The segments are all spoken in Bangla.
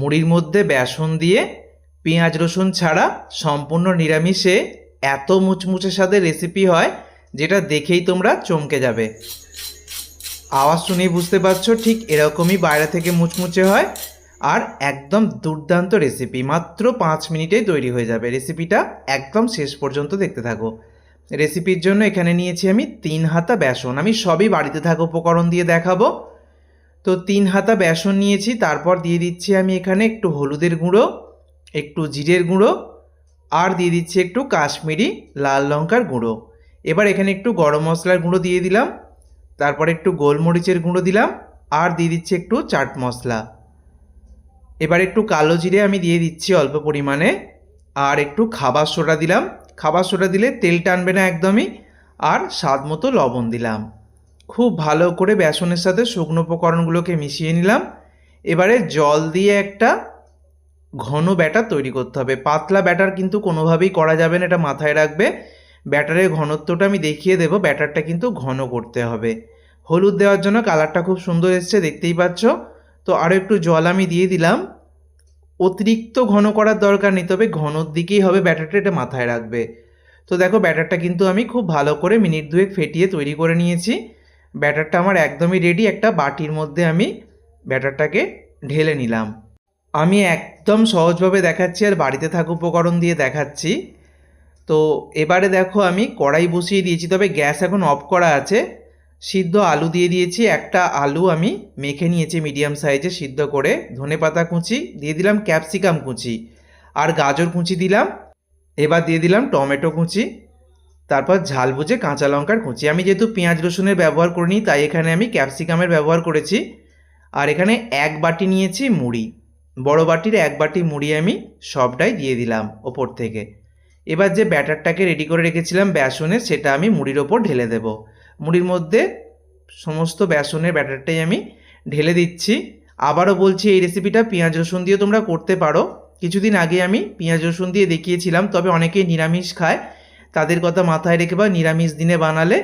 মুড়ির মধ্যে বেসন দিয়ে পেঁয়াজ রসুন ছাড়া সম্পূর্ণ নিরামিষে এত মুচমুচে স্বাদের রেসিপি হয় যেটা দেখেই তোমরা চমকে যাবে। আওয়াজ শুনেই বুঝতে পারছ ঠিক এরকমই বাইরে থেকে মুচমুচে হয় আর একদম দুর্দান্ত রেসিপি মাত্র পাঁচ মিনিটেই তৈরি হয়ে যাবে। রেসিপিটা একদম শেষ পর্যন্ত দেখতে থাকো। রেসিপির জন্য এখানে নিয়েছি আমি তিন হাতা বেসন। আমি সবই বাড়িতে থাকা উপকরণ দিয়ে দেখাবো। তো তিন হাতা বেসন নিয়েছি, তারপর দিয়ে দিচ্ছি আমি এখানে একটু হলুদের গুঁড়ো, একটু জিরের গুঁড়ো, আর দিয়ে দিচ্ছি একটু কাশ্মীরি লাল লঙ্কার গুঁড়ো। এবার এখানে একটু গরম মশলার গুঁড়ো দিয়ে দিলাম, তারপর একটু গোলমরিচের গুঁড়ো দিলাম, আর দিয়ে দিচ্ছি একটু চাট মশলা। এবার একটু কালো জিরে আমি দিয়ে দিচ্ছি অল্প পরিমাণে, আর একটু খাবার সোডা দিলাম। খাবার সোডা দিলে তেল টানবে না একদমই, আর স্বাদ মতো লবণ দিলাম। খুব ভালো করে বেসনের সাথে শুকনো উপকরণগুলোকে মিশিয়ে নিলাম। এবারে জল দিয়ে একটা ঘন ব্যাটার তৈরি করতে হবে। পাতলা ব্যাটার কিন্তু কোনোভাবেই করা যাবে না, এটা মাথায় রাখবে। ব্যাটারের ঘনত্বটা আমি দেখিয়ে দেবো, ব্যাটারটা কিন্তু ঘন করতে হবে। হলুদ দেওয়ার জন্য কালারটা খুব সুন্দর এসছে, দেখতেই পাচ্ছ। তো আরও একটু জল আমি দিয়ে দিলাম। অতিরিক্ত ঘন করার দরকার নেই, তবে ঘনর দিকেই হবে ব্যাটারটা, এটা মাথায় রাখবে। তো দেখো, ব্যাটারটা কিন্তু আমি খুব ভালো করে মিনিট দুয়েক ফেটিয়ে তৈরি করে নিয়েছি। ব্যাটারটা আমার একদমই রেডি একটা বাটির মধ্যে আমি ব্যাটারটাকে ঢেলে নিলাম। আমি একদম সহজভাবে দেখাচ্ছি, আর বাড়িতে থাকা উপকরণ দিয়ে দেখাচ্ছি। তো এবারে দেখো, আমি কড়াই বসিয়ে দিয়েছি, তবে গ্যাস এখন অফ করা আছে। সিদ্ধ আলু দিয়ে দিয়েছি, একটা আলু আমি মেখে নিয়েছি মিডিয়াম সাইজে সিদ্ধ করে। ধনে পাতা কুচি, দিয়ে দিলাম ক্যাপসিকাম কুচি। আর গাজর কুচি দিলাম, এবার দিয়ে দিলাম টমেটো কুচি। তারপর ঝাল বুঝে কাঁচা লঙ্কার কুচি। আমি যেহেতু পেঁয়াজ রসুনের ব্যবহার করিনি, তাই এখানে আমি ক্যাপসিকামের ব্যবহার করেছি। আর এখানে এক বাটি নিয়েছি মুড়ি। বড় বাটির এক বাটি মুড়ি আমি সবটাই দিয়ে দিলাম ওপর থেকে। এবার যে ব্যাটারটাকে রেডি করে রেখেছিলাম বেসনের সেটা আমি মুড়ির ওপর ঢেলে দেব। মুড়ির মধ্যে সমস্ত বেসনের ব্যাটারটাই আমি ঢেলে দিচ্ছি। আবারও বলছি, এই রেসিপিটা পেঁয়াজ রসুন দিয়ে তোমরা করতে পারো। কিছুদিন আগে আমি পেঁয়াজ রসুন দিয়ে দেখিয়েছিলাম, তবে অনেকেই নিরামিষ খায়। তাদের কথা মাথায় রেখে বা নিরামিষ দিনে বানালে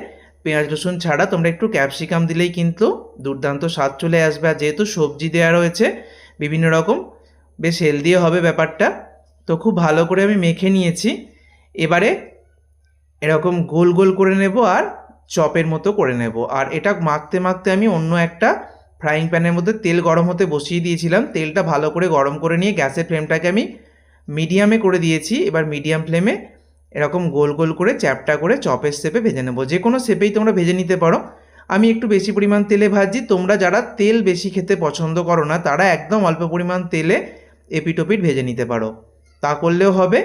পেঁয়াজ, রসুন ছাড়া তোমরা একটু ক্যাপসিকাম দিলেই কিন্তু দুর্দান্ত স্বাদ চলে আসবে। আর যেহেতু সবজি দেওয়া রয়েছে, বিভিন্ন রকম, বেশ হেলদিও হবে ব্যাপারটা। তো খুব ভালো করে আমি মেখে নিয়েছি। এবারে এরকম গোল গোল করে নেব আর চপের মতো করে নেব। আর এটা মাখতে মাখতে আমি অন্য একটা ফ্রাইং প্যানের মধ্যে তেল গরম হতে বসিয়ে দিয়েছিলাম। তেলটা ভালো করে গরম করে নিয়ে গ্যাসের ফ্লেমটাকে আমি মিডিয়ামে করে দিয়েছি। এবার মিডিয়াম ফ্লেমে এরকম গোল গোল করে, চ্যাপটা করে, চপের শেপে ভেজে নেব। যে কোনো শেপেই তোমরা ভেজে নিতে পারো। আমি একটু বেশি পরিমাণ তেলে ভাজি। তোমরা যারা তেল বেশি খেতে পছন্দ করো না, তারা একদম অল্প পরিমাণ তেলে এপিটোপিট ভেজে নিতে পারো। তা করলেও হবে।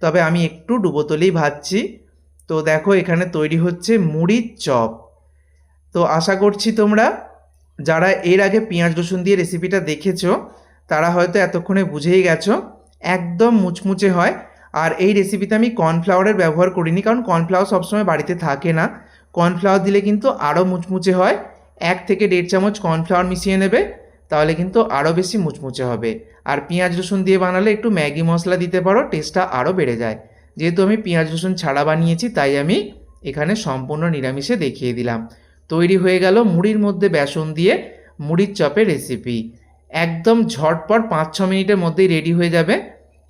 তবে আমি একটু ডুবোতলেই ভাজছি। তো দেখো, এখানে তৈরি হচ্ছে মুড়ির চপ। তো আশা করছি তোমরা, যারা এর আগে পেঁয়াজ রসুন দিয়ে রেসিপিটা দেখেছ, তারা হয়তো এতক্ষণে বুঝেই গেছো। একদম মুচমুচে হয়। আর এই রেসিপিতে আমি কর্নফ্লাওয়ারের ব্যবহার করিনি, কারণ কর্নফ্লাওয়ার সবসময় বাড়িতে থাকে না। কর্নফ্লাওয়ার দিলে কিন্তু আরও মুচমুচে হয়। এক থেকে দেড় চামচ কর্নফ্লাওয়ার মিশিয়ে নেবে, তাহলে কিন্তু আরও বেশি মুচমুচে হবে। আর পেঁয়াজ রসুন দিয়ে বানালে একটু ম্যাগি মশলা দিতে পারো টেস্টটা আরও বেড়ে যায়। যেহেতু আমি পেঁয়াজ রসুন ছাড়া বানিয়েছি, তাই আমি এখানে সম্পূর্ণ নিরামিষে দেখিয়ে দিলাম। তৈরি হয়ে গেল মুড়ির মধ্যে বেসন দিয়ে মুড়ির চপের রেসিপি একদম ঝটপট পাঁচ ছ মিনিটের মধ্যেই রেডি হয়ে যাবে।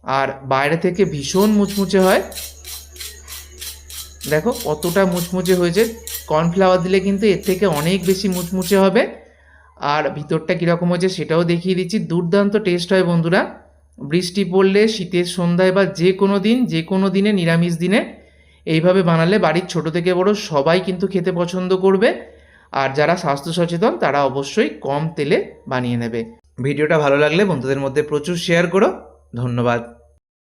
আর বাইরে থেকে ভীষণ মুচমুচে হয়। দেখো, কতটা মুচমুচে হয়েছে। কর্নফ্লাওয়ার দিলে কিন্তু এর থেকে অনেক বেশি মুচমুচে হবে। আর ভিতরটা কীরকম হয়েছে সেটাও দেখিয়ে দিচ্ছি। দুর্দান্ত টেস্ট হয় বন্ধুরা। বৃষ্টি পড়লে, শীতের সন্ধ্যায় বা যে কোনো দিন, যে কোনো দিনে, নিরামিষ দিনে এইভাবে বানালে বাড়ির ছোট থেকে বড় সবাই কিন্তু খেতে পছন্দ করবে। আর যারা স্বাস্থ্য সচেতন, তারা অবশ্যই কম তেলে বানিয়ে নেবে। ভিডিওটা ভালো লাগলে বন্ধুদের মধ্যে প্রচুর শেয়ার করো। ধন্যবাদ।